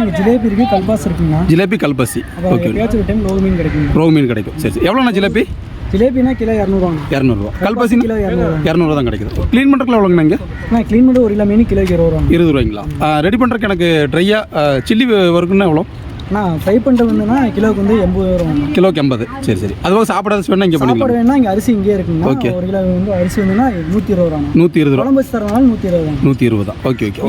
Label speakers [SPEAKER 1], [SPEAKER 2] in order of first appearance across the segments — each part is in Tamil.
[SPEAKER 1] இங்கே ஜிலேபி இருக்குது கல்பாஸ் இருக்குங்கண்ணா.
[SPEAKER 2] ஜிலேபி கல்பசி. ஓகே
[SPEAKER 1] ஒரு டைம் லோ மீன் கிடைக்குங்க.
[SPEAKER 2] ரோகு மீன் கிடைக்கும். சரி சரி. எவ்வளோண்ணா ஜிலேபி?
[SPEAKER 1] ஜிலேபினா கிலோ இரநூறுவாங்க.
[SPEAKER 2] இரநூறுவா. கல்பசின்னு
[SPEAKER 1] கிலோ இரநூறுவா
[SPEAKER 2] இரநூறுவா தான் கிடைக்குது. க்ளீன் பண்ணுறதுல எவ்வளோங்கண்ணா இங்கே?
[SPEAKER 1] அண்ணா க்ளீன் பண்ணி ஒரு கிலோ மீன் கிலோக்கு இருபது ரூபாங்க
[SPEAKER 2] இருபது ரூபாய்ங்களா? ரெடி பண்ணுறதுக்கு எனக்கு ட்ரையாக சில்லி வறுக்குன்னா எவ்வளோ?
[SPEAKER 1] அண்ணா ஃப்ரை பண்ணுறது வந்துன்னா கிலோவுக்கு வந்து எண்பது ரூபாங்க
[SPEAKER 2] கிலோக்கு எண்பது. சரி சரி. அதுவாக சாப்பிடாத வேணா இங்கே
[SPEAKER 1] சாப்பாடு வேணா இங்கே அரிசி இங்கேயே இருக்குங்கண்ணா.
[SPEAKER 2] Okay.
[SPEAKER 1] ஒரு கிலோ வந்து அரிசி வந்துன்னா நூற்றி இருபது ரூபாங்க
[SPEAKER 2] நூற்றி இருபது ரூபா.
[SPEAKER 1] குழம்பு வச்சு தரனால நூற்றி இருபது ரூபாங்க
[SPEAKER 2] நூற்றி இருபது தான். Okay okay.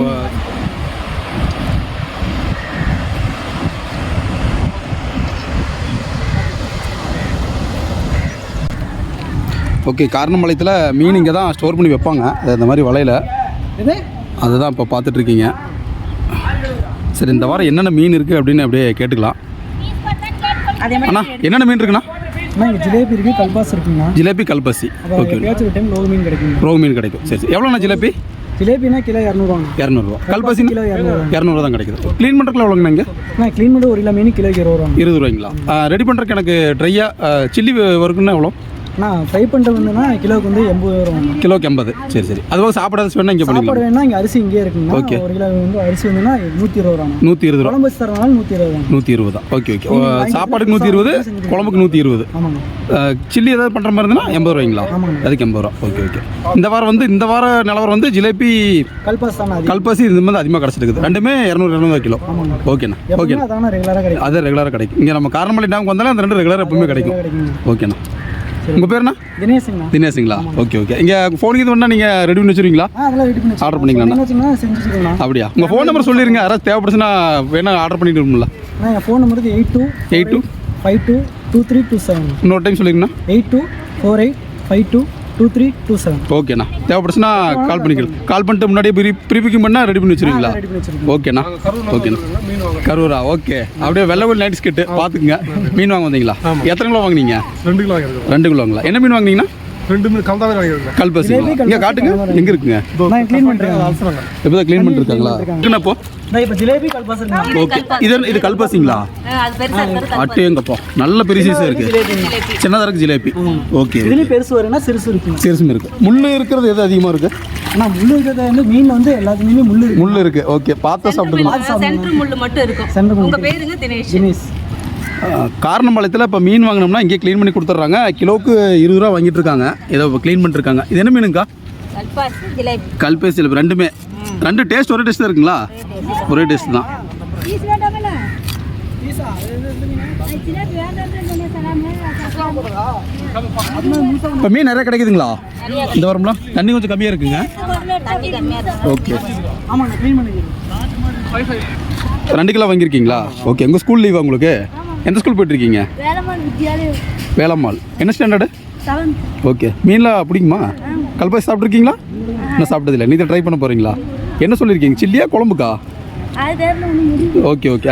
[SPEAKER 2] ஓகே காரணம்பாளையத்தில் மீன் இங்கே தான் ஸ்டோர் பண்ணி வைப்பாங்க. அது இந்த மாதிரி வலையில். அதுதான் இப்போ பார்த்துட்ருக்கீங்க. சரி இந்த வாரம் என்னென்ன மீன் இருக்குது அப்படின்னு அப்படியே கேட்டுக்கலாம். அண்ணா என்னென்ன மீன் இருக்குண்ணா?
[SPEAKER 1] ஜிலேபி இருக்குது கல்பாஸ் இருக்குங்கண்ணா.
[SPEAKER 2] ஜிலேபி கல்பசி. ஓகே
[SPEAKER 1] டைம் லோ மீன் கிடைக்குங்க.
[SPEAKER 2] ரோகு மீன் கிடைக்கும். சரி சரி. எவ்வளோண்ணா ஜிலேபி?
[SPEAKER 1] ஜிலேபினா கிலோ இரநூறுவாங்க.
[SPEAKER 2] இரநூறுவா. கல்பசின்னு
[SPEAKER 1] கிலோ இரநூறுவா
[SPEAKER 2] இரநூறுவா தான் கிடைக்குது. க்ளீன் பண்ணுறதுல எவ்வளோங்கண்ணா இங்கே?
[SPEAKER 1] அண்ணா க்ளீன் பண்ணி ஒரு கிலோ மீன் கிலோக்கு இருபது ரூபாங்க.
[SPEAKER 2] இருபது ரூபாய்ங்களா? ரெடி பண்ணுறதுக்கு எனக்கு ட்ரையாக சில்லி வறுக்குன்னா எவ்வளோ?
[SPEAKER 1] அண்ணா ஃப்ரை பண்ணுறது வந்துன்னா கிலோவுக்கு வந்து எண்பது ரூபாங்க
[SPEAKER 2] கிலோக்கு எண்பது. சரி சரி. அதுவாக சாப்பிடாத வேணா இங்கே
[SPEAKER 1] சாப்பாடு வேணா இங்கே அரிசி இங்கேயே இருக்குங்கண்ணா.
[SPEAKER 2] Okay.
[SPEAKER 1] ஒரு கிலோ வந்து அரிசி வந்துன்னா நூற்றி இருபது ரூபாங்க
[SPEAKER 2] நூற்றி இருபது ரூபா.
[SPEAKER 1] குழம்பு தரனால நூற்றி இருபது ரூபாங்க
[SPEAKER 2] நூற்றி இருபது தான். Okay okay. சாப்பாடுக்கு நூற்றி இருபது குழம்புக்கு நூற்றி இருபது. சில்லி ஏதாவது பண்ணுற மாதிரி இருந்ததுன்னா எண்பது ரூபாய்ங்களா. அதுக்கு எண்பது ரூபா. Okay okay. இந்த வாரம் வந்து இந்த வார நிலவரம் வந்து ஜிலேபி
[SPEAKER 1] கல்பாஸ் தானே அது
[SPEAKER 2] கல்பாசி இது மாதிரி அதிகமாக கிடச்சிருக்குது. ரெண்டுமே இரநூறு இரநூறு கிலோ. ஓகேண்ணா ஓகே
[SPEAKER 1] கிடைக்கும்.
[SPEAKER 2] அது ரெகுலராக கிடைக்கும். இங்கே நம்ம காரமலை டேமுக்கு வந்தாலும் அந்த ரெண்டு ரெகுலராக எப்பவுமே கிடைக்கும். ஓகேண்ணா. உங்கள் பேருண்ணா?
[SPEAKER 1] தினேஷுங்கண்ணா.
[SPEAKER 2] தினேஷுங்களா? Okay okay. இங்கே ஃபோனுக்கு இது பண்ணால் நீங்கள் ரெடி பண்ணி வச்சுருவீங்களா? ஆர்டர் பண்ணிக்கலாம்ண்ணா.
[SPEAKER 1] வச்சுக்கோங்கண்ணா.
[SPEAKER 2] அப்படியா? உங்கள் ஃபோன் நம்பர் சொல்லிடுங்க யாராவது தேவைப்படுச்சுன்னா வேணா ஆர்டர் பண்ணிட்டு இருக்கும்ல
[SPEAKER 1] என் ஃபோன் நம்பருக்கு eight two
[SPEAKER 2] eight two
[SPEAKER 1] five two two three two seven
[SPEAKER 2] இன்னொரு time சொல்லிருங்கண்ணா.
[SPEAKER 1] Eight two four eight five two two three two seven
[SPEAKER 2] ஓகேண்ணா தேவைப்படுச்சுன்னா கால் பண்ணிக்கலாம் கால் பண்ணிட்டு முன்னாடியே ப்ரீ ப்ரீபிக்கிங் பண்ணால் ரெடி பண்ணி வச்சுருவீங்களா?
[SPEAKER 1] ரெடி பண்ணி வச்சிருக்கோம்.
[SPEAKER 2] ஓகேண்ணா ஓகேண்ணா கரூரா? ஓகே அப்படியே வெள்ளவெளி நைட் ஸ்கெட்டு பார்த்துக்குங்க. மீன் வாங்க வந்தீங்களா? எத்தனை கிலோ வாங்குனீங்க?
[SPEAKER 3] ரெண்டு கிலோ வாங்கிருக்கோம்
[SPEAKER 2] ரெண்டு கிலோங்களா என்ன மீன் வாங்குனீங்கன்னா?
[SPEAKER 3] ரெண்டு கலந்தாவே
[SPEAKER 2] இங்கே காட்டுங்க. எங்கே இருக்குங்க?
[SPEAKER 1] நான் க்ளீன் பண்ணுறேன்
[SPEAKER 2] இப்போ தான் க்ளீன் பண்ணிருக்காங்களா? இப்போ
[SPEAKER 1] ஜிலேபி இருக்குண்ணா
[SPEAKER 2] ஓகே இது இது கல்பசிங்களா
[SPEAKER 4] அது பெருசா இருக்கிறது
[SPEAKER 2] அட்டேங்கப்பா நல்ல பெரிய சைஸாக
[SPEAKER 1] ஜிலேபிங்க
[SPEAKER 2] சின்னதாக இருக்குது ஜிலேபி. ஓகே
[SPEAKER 1] இதுலேயும் பெருசு வரும்னா சிறுசு இருக்குங்க.
[SPEAKER 2] சிறுசும் இருக்குது முள் இருக்கிறது எது அதிகமாக இருக்குது
[SPEAKER 1] ஆனால் முள்ளு இருக்கிறத வந்து மீன் வந்து எல்லாத்துலேயுமே முள்ளு இருக்கு.
[SPEAKER 2] முள் இருக்குது ஓகே பார்த்தா
[SPEAKER 4] மட்டும் இருக்கும்.
[SPEAKER 1] சென்டர்
[SPEAKER 4] பேருங்க தினேஷ்.
[SPEAKER 1] தினேஷ்.
[SPEAKER 2] காரணம்பாளையத்தில் இப்போ மீன் வாங்கினோம்னா இங்கே க்ளீன் பண்ணி கொடுத்துட்றாங்க. கிலோவுக்கு இருபது ரூபா வாங்கிட்டு இருக்காங்க ஏதோ இப்போ க்ளீன் பண்ணிருக்காங்க இது என்ன மீனுங்கக்கா
[SPEAKER 4] கல்பாசி ஜிலேபி.
[SPEAKER 2] ரெண்டுமே. ரெண்டு டேஸ்ட் ஒரே டேஸ்ட் தான் இருக்குங்களா? ஒரே டேஸ்ட் தான். இப்போ மீன் நிறைய கிடைக்குதுங்களா? இந்த வாரம்லாம் தண்ணி கொஞ்சம் கம்மியாக இருக்குங்க.
[SPEAKER 4] தண்ணி கம்மியா இருக்கும்
[SPEAKER 2] ஓகே ரெண்டு கிலோ வாங்கியிருக்கீங்களா? ஓகே உங்கள் ஸ்கூல் லீவா உங்களுக்கு? எந்த ஸ்கூல் போயிட்டுருக்கீங்க?
[SPEAKER 5] வேலம்மாள்
[SPEAKER 2] என்ன ஸ்டாண்டர்டு ஓகே மீன்லாம் பிடிக்குமா? கல்பாசி சாப்பிட்ருக்கீங்களா இன்னும் சாப்பிட்டதில்லை. நீ ட்ரை பண்ண போகிறீங்களா என்ன சொல்லியிருக்கீங்க? சில்லியா குழம்புக்கா? Okay okay